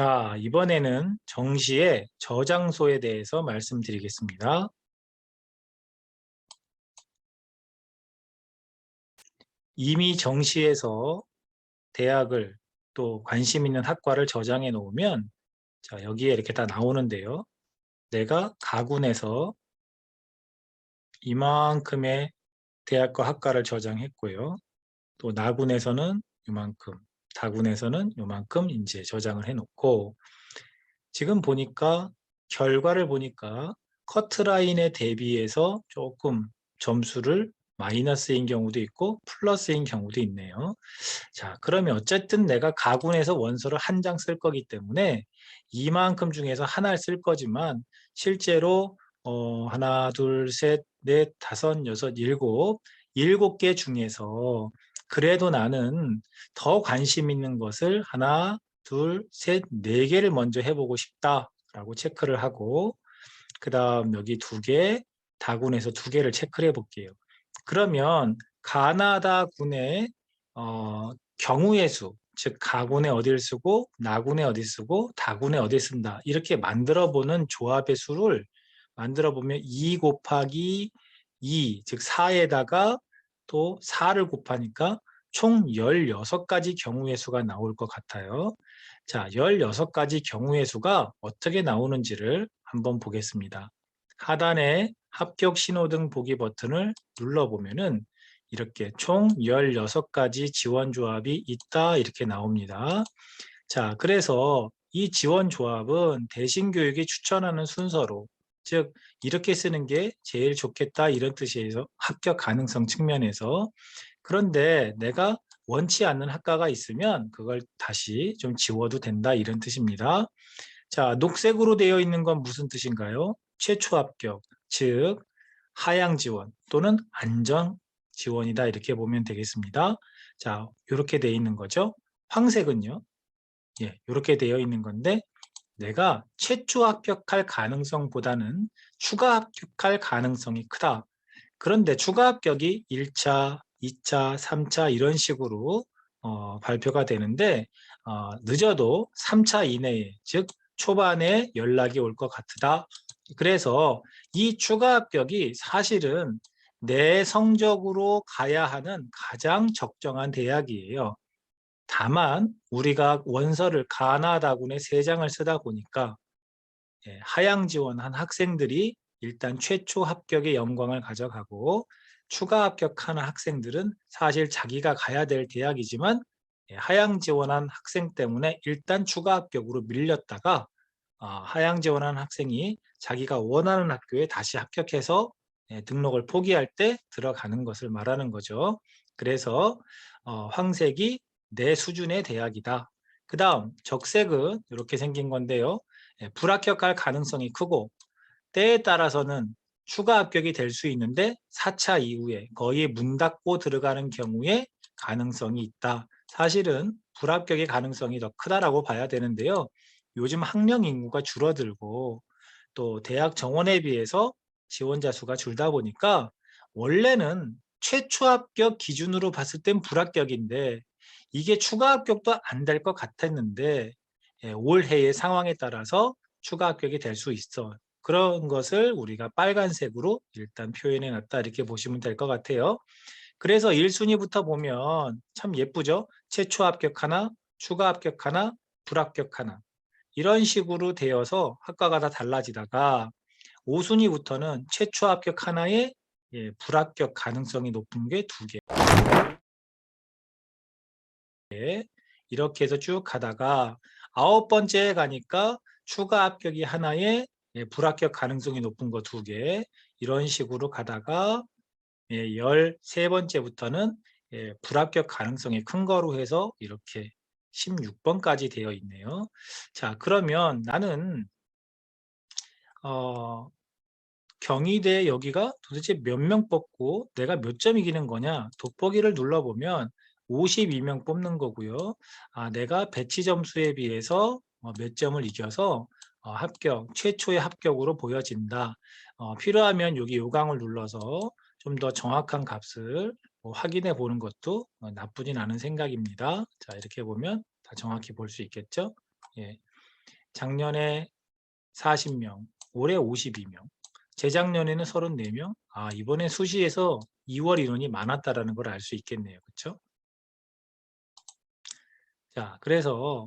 자, 이번에는 정시의 저장소에 대해서 말씀드리겠습니다. 이미 정시에서 대학을 또 관심 있는 학과를 저장해 놓으면 자, 여기에 이렇게 다 나오는데요. 내가 가군에서 이만큼의 대학과 학과를 저장했고요. 또 나군에서는 이만큼, 다군에서는 이만큼 이제 저장을 해놓고 지금 보니까 결과를 보니까 커트라인에 대비해서 조금 점수를 마이너스인 경우도 있고 플러스인 경우도 있네요. 자, 그러면 어쨌든 내가 가군에서 원서를 한 장 쓸 거기 때문에 이만큼 중에서 하나를 쓸 거지만 실제로 어, 하나, 둘, 셋, 넷, 다섯, 여섯, 일곱, 일곱 개 중에서 그래도 나는 더 관심 있는 것을 하나, 둘, 셋, 네 개를 먼저 해보고 싶다라고 체크를 하고 그 다음 여기 두 개, 다군에서 두 개를 체크를 해볼게요. 그러면 가나다 군의 어, 경우의 수, 즉 가군에 어디를 쓰고 나군에 어디 쓰고 다군에 어디 쓴다 이렇게 만들어 보는 조합의 수를 만들어 보면 2 곱하기 2, 즉 4에다가 또 4를 곱하니까 총 16가지 경우의 수가 나올 것 같아요. 자, 16가지 경우의 수가 어떻게 나오는지를 한번 보겠습니다. 하단에 합격 신호등 보기 버튼을 눌러보면은 이렇게 총 16가지 지원 조합이 있다 이렇게 나옵니다. 자, 그래서 이 지원 조합은 대신 교육이 추천하는 순서로 즉 이렇게 쓰는 게 제일 좋겠다 이런 뜻이에요. 합격 가능성 측면에서 그런데 내가 원치 않는 학과가 있으면 그걸 다시 좀 지워도 된다 이런 뜻입니다. 자, 녹색으로 되어 있는 건 무슨 뜻인가요? 최초 합격, 즉 하향 지원 또는 안전 지원이다 이렇게 보면 되겠습니다. 자, 이렇게 되어 있는 거죠. 황색은요. 예, 이렇게 되어 있는 건데 내가 최초 합격할 가능성보다는 추가 합격할 가능성이 크다. 그런데 추가 합격이 1차, 2차, 3차 이런 식으로 어, 발표가 되는데 어, 늦어도 3차 이내에 즉 초반에 연락이 올 것 같다. 그래서 이 추가 합격이 사실은 내 성적으로 가야 하는 가장 적정한 대학이에요. 다만 우리가 원서를 가나다군에 세 장을 쓰다 보니까 예, 하향 지원한 학생들이 일단 최초 합격의 영광을 가져가고 추가 합격하는 학생들은 사실 자기가 가야 될 대학이지만 예, 하향 지원한 학생 때문에 일단 추가 합격으로 밀렸다가 어, 하향 지원한 학생이 자기가 원하는 학교에 다시 합격해서 예, 등록을 포기할 때 들어가는 것을 말하는 거죠. 그래서 어, 황색이 내 수준의 대학이다. 그 다음 적색은 이렇게 생긴 건데요. 예, 불합격할 가능성이 크고 때에 따라서는 추가 합격이 될 수 있는데 4차 이후에 거의 문 닫고 들어가는 경우에 가능성이 있다. 사실은 불합격의 가능성이 더 크다라고 봐야 되는데요. 요즘 학령 인구가 줄어들고 또 대학 정원에 비해서 지원자 수가 줄다 보니까 원래는 최초 합격 기준으로 봤을 땐 불합격인데 이게 추가 합격도 안 될 것 같았는데 예, 올해의 상황에 따라서 추가 합격이 될 수 있어. 그런 것을 우리가 빨간색으로 일단 표현해 놨다 이렇게 보시면 될 것 같아요. 그래서 1순위부터 보면 참 예쁘죠? 최초 합격 하나, 추가 합격 하나, 불합격 하나. 이런 식으로 되어서 학과가 다 달라지다가 5순위부터는 최초 합격 하나에 예, 불합격 가능성이 높은 게 두 개. 이렇게 해서 쭉 가다가 아홉 번째에 가니까 추가 합격이 하나에 예, 불합격 가능성이 높은 거 두 개. 이런 식으로 가다가 예, 13번째부터는 예, 불합격 가능성이 큰 거로 해서 이렇게 16번까지 되어 있네요. 자, 그러면 나는 어, 경희대 여기가 도대체 몇 명 뽑고 내가 몇 점 이기는 거냐? 돋보기를 눌러보면 52명 뽑는 거고요. 아, 내가 배치 점수에 비해서 어, 몇 점을 이겨서 어, 합격, 최초의 합격으로 보여진다. 어, 필요하면 여기 요강을 눌러서 좀 더 정확한 값을 뭐 확인해 보는 것도 어, 나쁘진 않은 생각입니다. 자, 이렇게 보면 다 정확히 볼 수 있겠죠? 예. 작년에 40명, 올해 52명, 재작년에는 34명. 아, 이번에 수시에서 2월 인원이 많았다라는 걸 알 수 있겠네요. 그렇죠? 자, 그래서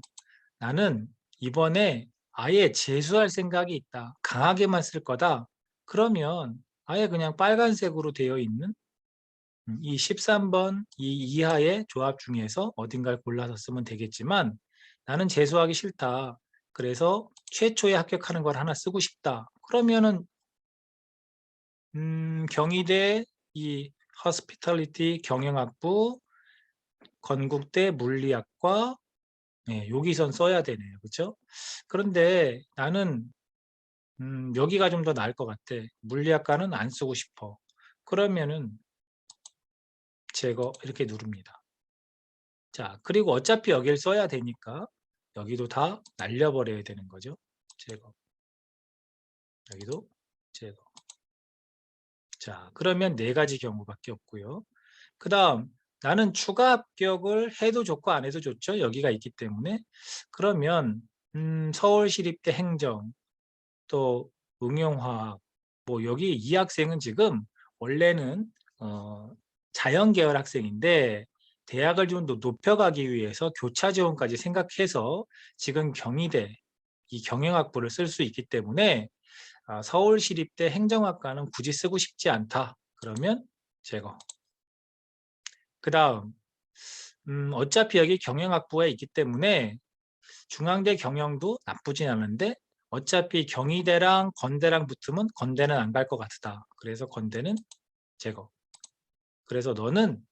나는 이번에 아예 재수할 생각이 있다. 강하게만 쓸 거다. 그러면 아예 그냥 빨간색으로 되어 있는 음, 이 13번 이 이하의 조합 중에서 어딘가를 골라서 쓰면 되겠지만 나는 재수하기 싫다. 그래서 최초에 합격하는 걸 하나 쓰고 싶다. 그러면은 음, 경희대 이 hospitality 경영학부 건국대 물리학과 네, 여기선 써야 되네요. 그렇죠? 그런데 나는 음, 여기가 좀 더 나을 것 같아. 물리학과는 안 쓰고 싶어. 그러면은 제거 이렇게 누릅니다. 자, 그리고 어차피 여기를 써야 되니까 여기도 다 날려버려야 되는 거죠. 제거. 여기도 제거. 자, 그러면 네 가지 경우밖에 없고요. 그 다음 나는 추가 합격을 해도 좋고 안 해도 좋죠. 여기가 있기 때문에. 그러면 음, 서울시립대 행정 또 응용화학 뭐 여기 이 학생은 지금 원래는 어, 자연계열 학생인데 대학을 좀 더 높여가기 위해서 교차 지원까지 생각해서 지금 경희대 이 경영학부를 쓸 수 있기 때문에 아, 서울시립대 행정학과는 굳이 쓰고 싶지 않다. 그러면 제거. 그 다음 음, 어차피 여기 경영학부에 있기 때문에 중앙대 경영도 나쁘진 않은데 어차피 경희대랑 건대랑 붙으면 건대는 안 갈 것 같다. 그래서 건대는 제거. 그래서 너는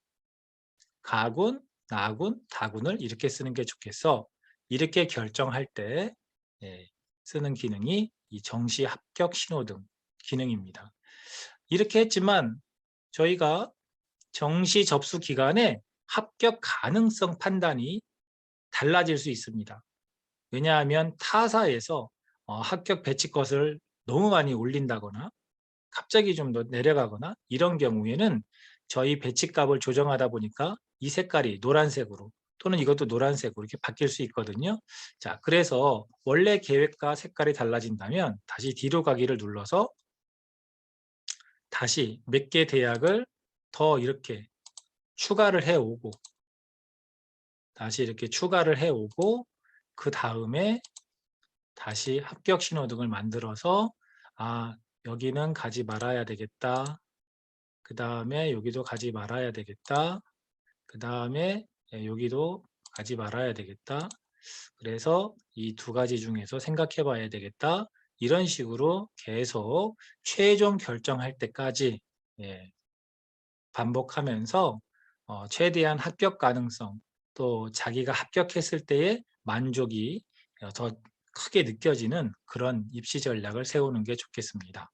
가군, 나군, 다군을 이렇게 쓰는 게 좋겠어. 이렇게 결정할 때 예, 쓰는 기능이 이 정시 합격 신호등 기능입니다. 이렇게 했지만 저희가 정시 접수 기간에 합격 가능성 판단이 달라질 수 있습니다. 왜냐하면 타사에서 어, 합격 배치 것을 너무 많이 올린다거나 갑자기 좀 더 내려가거나 이런 경우에는 저희 배치값을 조정하다 보니까 이 색깔이 노란색으로 또는 이것도 노란색으로 이렇게 바뀔 수 있거든요. 자, 그래서 원래 계획과 색깔이 달라진다면 다시 뒤로 가기를 눌러서 다시 몇 개 대학을 더 이렇게 추가를 해오고 다시 이렇게 추가를 해오고 그 다음에 다시 합격 신호등을 만들어서 아 여기는 가지 말아야 되겠다. 그 다음에 여기도 가지 말아야 되겠다. 그 다음에 예, 여기도 가지 말아야 되겠다. 그래서 이 두 가지 중에서 생각해 봐야 되겠다. 이런 식으로 계속 최종 결정할 때까지 예, 반복하면서 어, 최대한 합격 가능성 또 자기가 합격했을 때의 만족이 어, 더 크게 느껴지는 그런 입시 전략을 세우는 게 좋겠습니다.